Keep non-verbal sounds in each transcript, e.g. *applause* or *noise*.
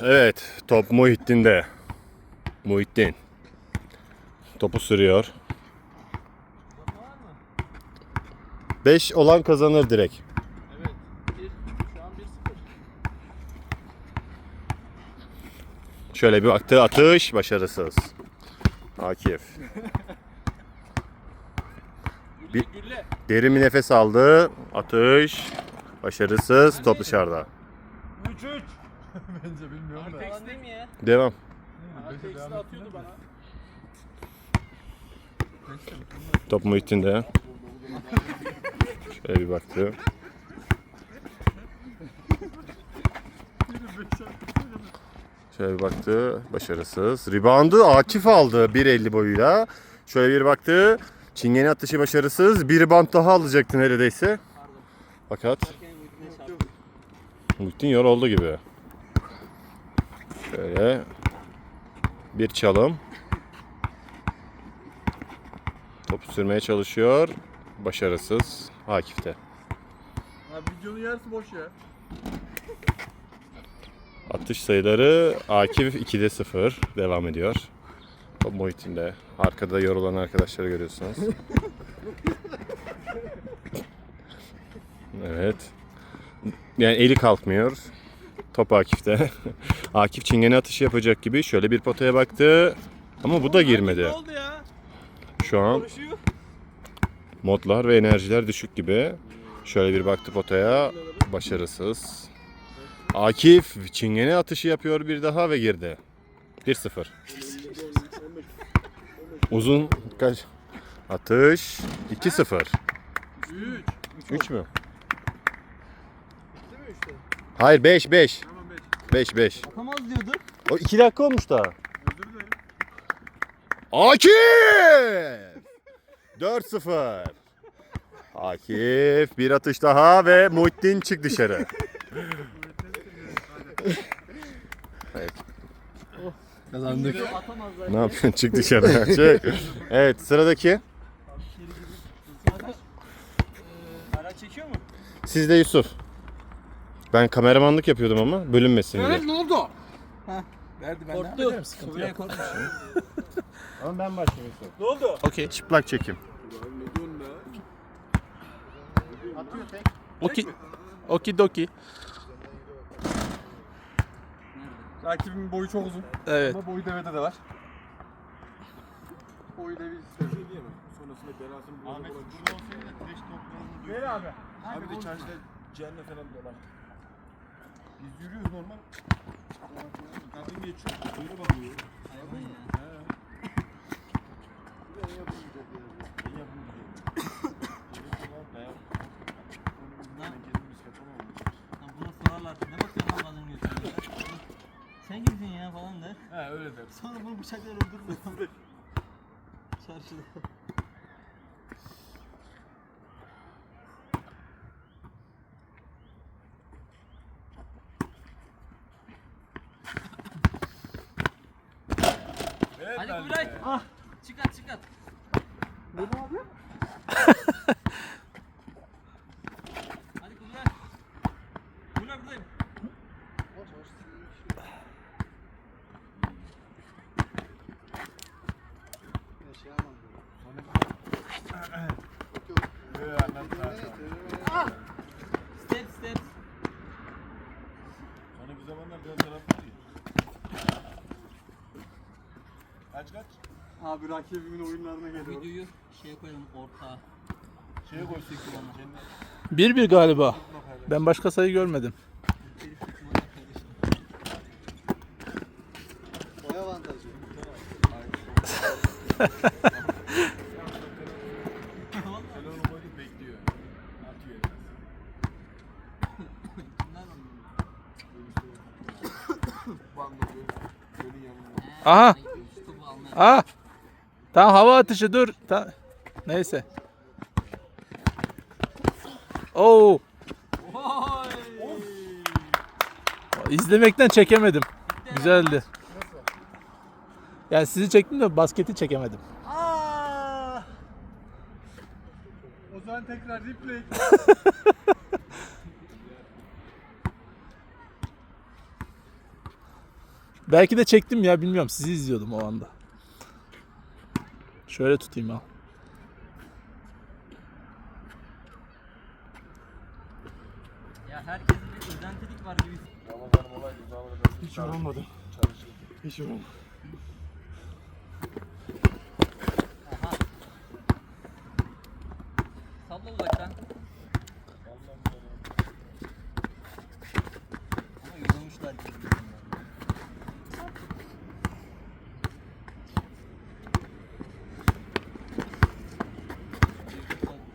Evet, top Muhittin'de. Muhittin. Topu sürüyor. 5 olan kazanır direkt. Evet. Bir, şu an 1-0. Şöyle bir baktı atış başarısız. Akif. Bir-. Derin bir nefes aldı. Atış başarısız. Top dışarıda. 3-3. *laughs* Bence bilmiyorum da. Artex'te mi ya? Devam. Artex'te atıyordu bana. Top Muhittin'de. Şöyle bir baktı. Şöyle bir baktı. Başarısız. Reboundu Akif aldı 1.50 boyuyla. Şöyle bir baktı. Çingene atışı başarısız. Bir rebound daha alacaktı neredeyse. Fakat Muhittin yoruldu gibi. Şöyle bir çalım. Topu sürmeye çalışıyor. Başarısız. Akif'te. Abi videonun yarısı boş ya. Atış sayıları Akif 2'de 0 devam ediyor. Top Muhittin'de. Arkada yorulan arkadaşları görüyorsunuz. evet. Yani eli kalkmıyor. Top Akif'te. Akif çingene atışı yapacak gibi şöyle bir potaya baktı. Ama bu da girmedi. Ne oldu ya? Şu an modlar ve enerjiler düşük gibi. Şöyle bir baktı potaya. Başarısız. Akif çingene atışı yapıyor bir daha ve girdi. 1-0. Uzun kaç? Atış 2-0. 3. 3 mü? Değil mi 3'te? Hayır 5 5. Tamam 5 5. 5. Atamaz diyorduk. O 2 dakika olmuş daha. Özür dilerim. Akif! 4-0. Akif bir atış daha ve Muhittin çık dışarı. Kazandık. Atamazlar. Ne yapıyorsun? Çık dışarı. Çık. Evet sıradaki. Araç çekiyor mu? Sizde Yusuf. Ben kameramanlık yapıyordum ama bölünmesin diye. ne oldu? Verdi ben Korktu. Buraya korkmuş. *laughs* Ama ben başlayayım. Ne oldu? Okey. Çıplak çekim. Oki. Okidoki. Rakibimin boyu çok uzun. Evet. Ama boyu devede de var. Boyu devi istiyorum. Şey diyemem. Sonrasında belasını Ahmet burada olsaydı 5 toplarını Ver abi. Abi de çarşıda cehennem falan dolar. Biz yürüyoruz normal. Kadın geçiyor. Böyle bakıyor. Hayvan ya. Ben yapmayacak ya. Ben yapmayacak. Dayak. Ben kendimiz kaçamam. Lan buna sorarlar. Ne bakıyorsun lan kadın götürüyor? Sen kimsin ya falan der. He öyle der. Sonra bunu bıçaklar öldürür. *laughs* Çarşıda. Evet Hadi Kubilay. Ah. Çıkart çıkart. Hadi Kubilay. Kubilay buradayım. Sana. Step step. Sonra bir zamanlar biraz taraflı Kaç kaç? Abi rakibimin oyunlarına geliyorum. Videoyu şeye koyalım ortağa. Şeye koy sekiyor kendine. 1-1 galiba. Ben başka sayı görmedim. Boy avantajı. Koyduk bekliyor. Atıyor. Gölün yanında. Aha. Ay, şu topu almaya. Ah. Tamam hava atışı dur. Ta- Neyse. Oo. İzlemekten çekemedim. Güzeldi. Yani sizi çektim de basketi çekemedim. Aa! O zaman tekrar replay. *laughs* Belki de çektim ya bilmiyorum. Sizi izliyordum o anda. Şöyle tutayım al. Ya herkesin bir özentilik var gibi. Hiç yorulmadım. Çalışır. Hiç yorulmadım. Aha. Salla uzaktan. Ama yorulmuşlar gibi.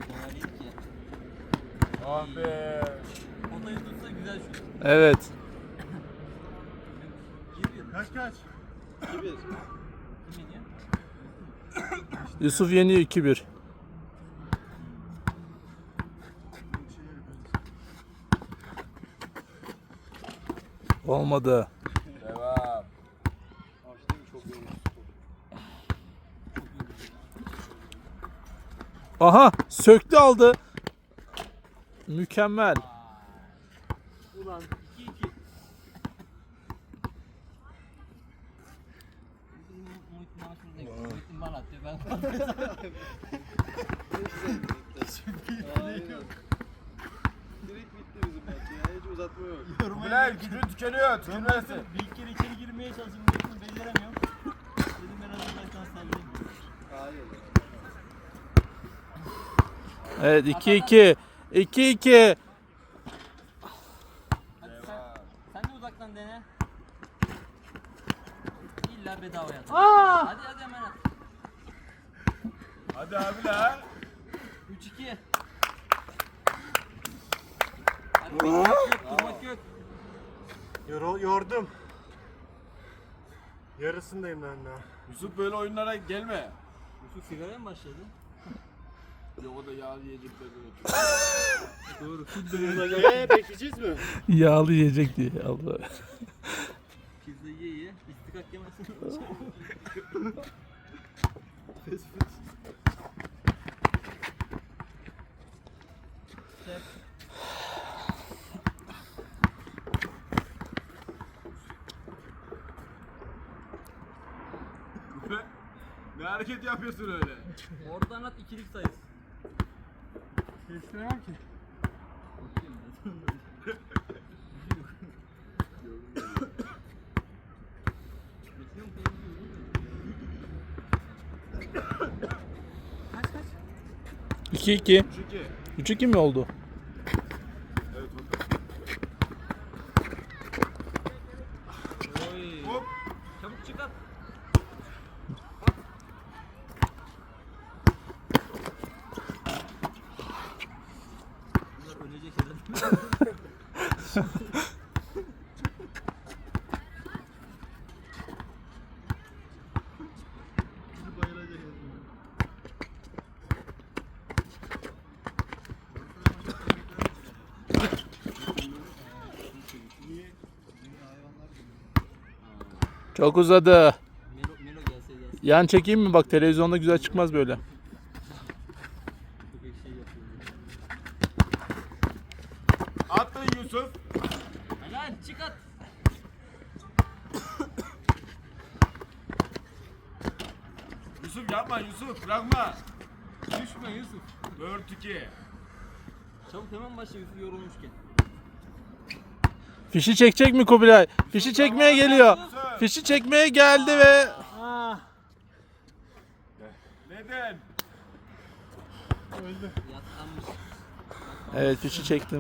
Dolayıydı ki. Ah be. Potayı tutsa güzel şut. Evet. Kaç kaç? 2-1. Kim yeniyor? Yusuf yeniyor 2-1. Olmadı. Devam. Aha söktü aldı. Mükemmel. Ulan 2-2. Muhittin bana şunu da Muhittin bana atıyor ben Aynen. Direkt bitti bizim maç ya. Hiç uzatma yok. Bilal gücün tükeniyor. Tükünmesin. Bir kere içeri girmeye çalıştım Muhittin beceremiyorum. Dedim ben azından şans sallayayım. Hayır. Evet 2-2. 2-2. Hadi sen, sen de uzaktan dene. İlla bedava yat. Hadi hadi hemen at. Hadi abi lan. 3-2. Hadi durmak yok, durmak yok. Yorul, yordum. Yarısındayım ben daha. Yusuf böyle oyunlara gelme. Yusuf sigaraya mı başladı? Yok o da yağ yiyecekler *laughs* Doğru. Eee bekleyeceğiz mi? Yağlı yiyecek diye Allah. Pizza ye ye. İstikak yemezsin. Şef. ne hareket yapıyorsun öyle? Oradan at ikilik sayısı. Kestiremem ki. Kaç kaç? 2-2. Çünkü. 3-2 mi oldu? Evet Oy. hop. Çabuk çık at. Bunlar ölecek herhalde. Çok uzadı. Yan çekeyim mi? Bak televizyonda güzel çıkmaz böyle. Attın Yusuf. Helal çık at. Yusuf yapma Yusuf bırakma. Düşme Yusuf. 4-2. Çabuk hemen başla Yusuf yorulmuşken. Fişi çekecek mi Kubilay? Fişi çekmeye geliyor. Fişi çekmeye geldi ve Neden? Yatlanmış. Evet fişi çektim.